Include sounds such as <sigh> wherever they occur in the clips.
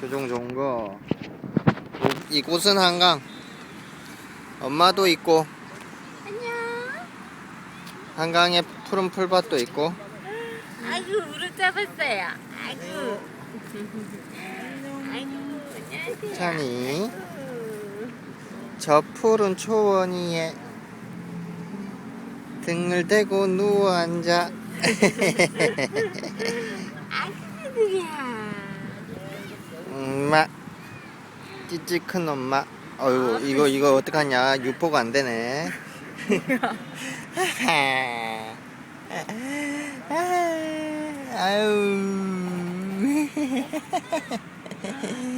표정 좋은 거. 이- 이곳은 한강. 엄마도 있고 안녕. 한강에 푸른 풀밭도 있고. 아이고 무릎 잡았어요. 아이고. 아이고 안녕하세요. 찬이 저 푸른 초원 위에 등을 대고 누워 앉아. <laughs> 아이고야. 엄마 찌찌 큰 엄마. 어이구 이거 이거 어떡하냐 유포가 안 되네. 아유.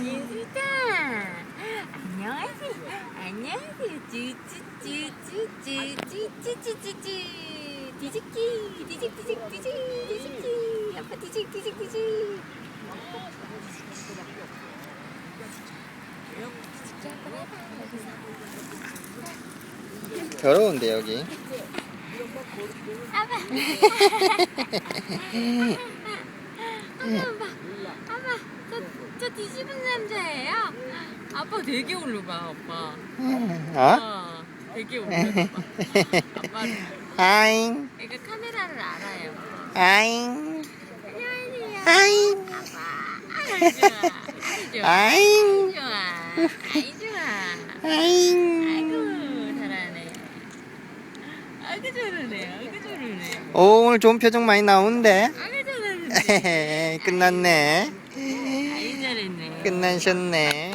예수다. 안녕하세요. 안녕하세요. 쭈쭈쭈쭈쭈쭈쭈쭈쭈쭈. 뒤집기 뒤집 뒤집 뒤집 뒤집기. 아빠 뒤집 뒤집 뒤집. 더러운데 여기. 아빠. 아빠, 아빠, 저, 저 뒤집은 남자예요. 아빠 되게 올라가, 아빠. 어? 아, 되게 올라가. 아빠, 아잉 애가 카메라를 알아요. 아잉 안녕하세요. 아잉 아빠. 아이 좋아. 아이 좋아. 아잉 아이 좋아. 아이 좋 아. 아이고, 잘하네. 아이고, 잘하네. 아이고, 잘하네. 오 오늘 좋은 표정 많이 나오는데 아이고, 잘하네. <laughs> 끝났네 아이 잘했네. 끝나셨네